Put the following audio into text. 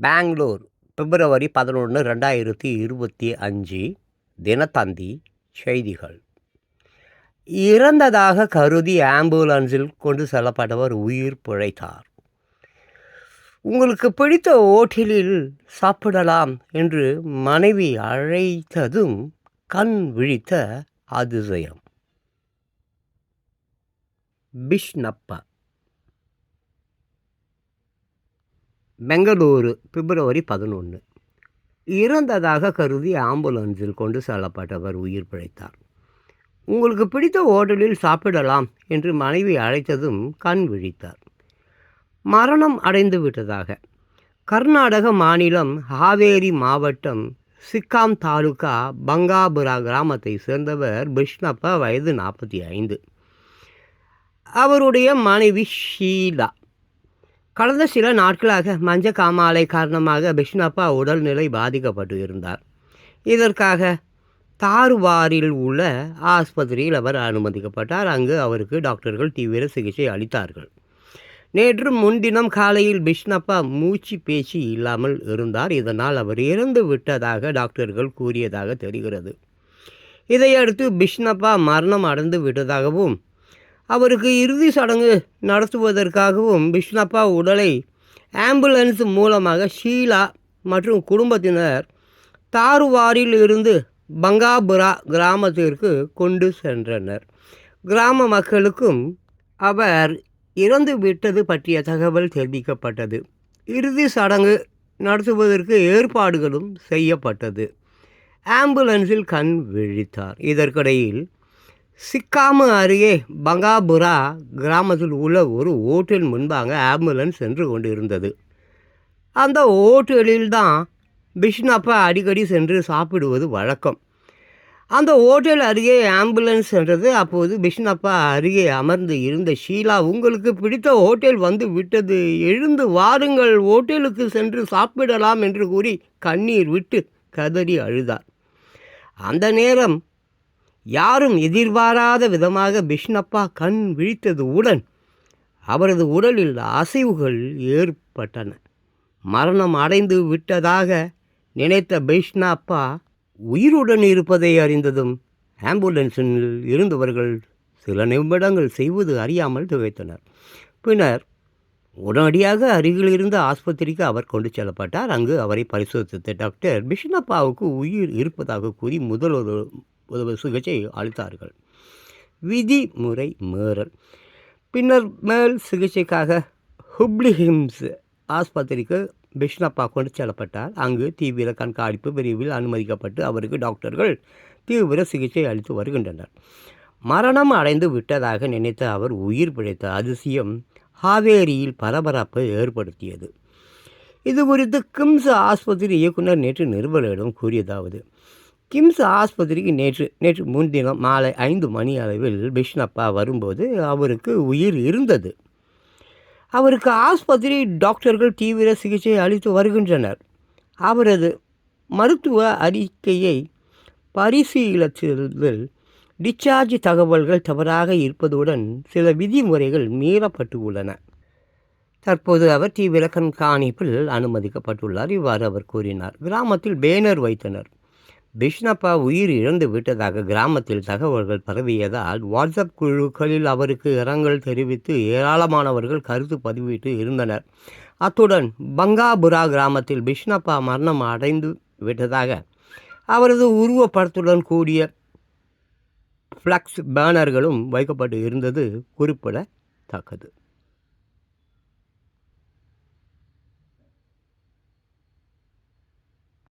பெங்களூர் பிப்ரவரி பதினொன்று ரெண்டாயிரத்தி இருபத்தி அஞ்சு தினத்தந்தி செய்திகள். இறந்ததாக கருதி ஆம்புலன்ஸில் கொண்டு செல்லப்பட்டவர் உயிர் பிழைத்தார். உங்களுக்கு பிடித்த ஓட்டலில் சாப்பிடலாம் என்று மனைவி அழைத்ததும் கண் விழித்த அதிசயம். பிஷ்ணப்பா பெங்களூரு பிப்ரவரி பதினொன்று இறந்ததாக கருதி ஆம்புலன்ஸில் கொண்டு செல்லப்பட்டவர் உயிர் பிழைத்தார். உங்களுக்கு பிடித்த ஹோட்டலில் சாப்பிடலாம் என்று மனைவி அழைத்ததும் கண் விழித்தார். மரணம் அடைந்து விட்டதாக. கர்நாடக மாநிலம் ஹாவேரி மாவட்டம் சிக்காம் தாலுகா பங்காபுரா கிராமத்தை சேர்ந்தவர் பிஷ்ணப்பா வயது நாற்பத்தி ஐந்து. அவருடைய மனைவி ஷீலா. கடந்த சில நாட்களாக மஞ்ச காமாலை காரணமாக பிஷ்ணப்பா உடல்நிலை பாதிக்கப்பட்டு இருந்தார். இதற்காக தார்வாரில் உள்ள ஆஸ்பத்திரியில் அவர் அனுமதிக்கப்பட்டார். அங்கு அவருக்கு டாக்டர்கள் தீவிர சிகிச்சை அளித்தார்கள். நேற்று முன்தினம் காலையில் பிஷ்ணப்பா மூச்சு பேச்சு இல்லாமல் இருந்தார். இதனால் அவர் இறந்து விட்டதாக டாக்டர்கள் கூறியதாக தெரிகிறது. இதையடுத்து பிஷ்ணப்பா மரணம் அடைந்து விட்டதாகவும் அவருக்கு இறுதி சடங்கு நடத்துவதற்காகவும் விஷ்ணப்பா உடலை ஆம்புலன்ஸ் மூலமாக ஷீலா மற்றும் குடும்பத்தினர் தாருவாரில் இருந்து பங்காபுரா கிராமத்திற்கு கொண்டு சென்றனர். கிராம மக்களுக்கும் அவர் இறந்து விட்டது பற்றிய தகவல் தெரிவிக்கப்பட்டது. இறுதி சடங்கு நடத்துவதற்கு ஏற்பாடுகளும் செய்யப்பட்டது. ஆம்புலன்ஸில் கண் விழித்தார். இதற்கிடையில் சிக்காமு அருகே பங்காபுரா கிராமத்தில் உள்ள ஒரு ஓட்டல் முன்பாக ஆம்புலன்ஸ் சென்று கொண்டிருந்தது. அந்த ஓட்டலில் தான் பிஷ்ணப்பா அடிக்கடி சென்று சாப்பிடுவது வழக்கம். அந்த ஓட்டல் அருகே ஆம்புலன்ஸ் சென்றது. அப்போது பிஷ்ணப்பா அருகே அமர்ந்து இருந்த ஷீலா உங்களுக்கு பிடித்த ஹோட்டல் வந்து விட்டது. எழுந்து வாருங்கள். ஓட்டலுக்கு சென்று சாப்பிடலாம் என்று கூறி கண்ணீர் விட்டு கதறி அழுதார் அந்த நேரம் யாரும் எதிர்பாராத விதமாக பிஷ்ணப்பா கண் விழித்தது உடன் அவரது உடலில் அசைவுகள் ஏற்பட்டன. மரணம் அடைந்து விட்டதாக நினைத்த பிஷ்ணப்பா உயிருடன் இருப்பதை அறிந்ததும் ஆம்புலன்ஸில் இருந்தவர்கள் சில நிமிடங்கள் செய்வது அறியாமல் துவைத்தனர் பின்னர் உடனடியாக அருகில் இருந்த ஆஸ்பத்திரிக்கு அவர் கொண்டு செல்லப்பட்டார். அங்கு அவரை பரிசோதித்த டாக்டர் பிஷ்ணப்பாவுக்கு உயிர் இருப்பதாக கூறி முதல் ஒரு சிகிச்சை அளித்தார்கள். விதிமுறை மீறல். பின்னர் மேல் சிகிச்சைக்காக ஹுப்ளி ஹிம்ஸ் ஆஸ்பத்திரிக்கு பிஷ்ணப்பா கொண்டு செல்லப்பட்டார். அங்கு தீவிர கண்காணிப்பு பிரிவில் அனுமதிக்கப்பட்டு அவருக்கு டாக்டர்கள் தீவிர சிகிச்சை அளித்து வருகின்றனர். மரணம் அடைந்து விட்டதாக நினைத்த அவர் உயிர் பிழைத்த அதிசயம் ஹாவேரியில் பரபரப்பை ஏற்படுத்தியது. இது குறித்து கிம்ஸ் ஆஸ்பத்திரி இயக்குனர் நேற்று நிருபர்களிடம் கூறியதாவது கிம்ஸ் ஆஸ்பத்திரிக்கு நேற்று நேற்று முன்தினம் மாலை ஐந்து மணி அளவில் பிஷ்ணப்பா வரும்போது அவருக்கு உயிர் இருந்தது. அவருக்கு ஆஸ்பத்திரி டாக்டர்கள் தீவிர சிகிச்சை அளித்து வருகின்றனர். அவரது மருத்துவ அறிக்கையை பரிசீலித்ததில் டிஸ்சார்ஜ் தகவல்கள் தவறாக இருப்பதுடன் சில விதிமுறைகள் மீறப்பட்டு உள்ளன. தற்போது அவர் தீவிர கண்காணிப்பில் அனுமதிக்கப்பட்டுள்ளார். இவ்வாறு அவர் கூறினார். கிராமத்தில் பேனர் வைத்தனர். பிஷ்ணப்பா உயிர் இழந்து விட்டதாக கிராமத்தில் தகவல்கள் பரவியதால் வாட்ஸ்அப் குழுக்களில் அவருக்கு இரங்கல் தெரிவித்து ஏராளமானவர்கள் கருத்து பதிவிட்டு இருந்தனர். அத்துடன் பங்காபுரா கிராமத்தில் பிஷ்ணப்பா மரணம் அடைந்து விட்டதாக அவரது உருவப்படத்துடன் கூடிய ஃப்ளக்ஸ் பேனர்களும் வைக்கப்பட்டு இருந்தது குறிப்பிடத்தக்கது.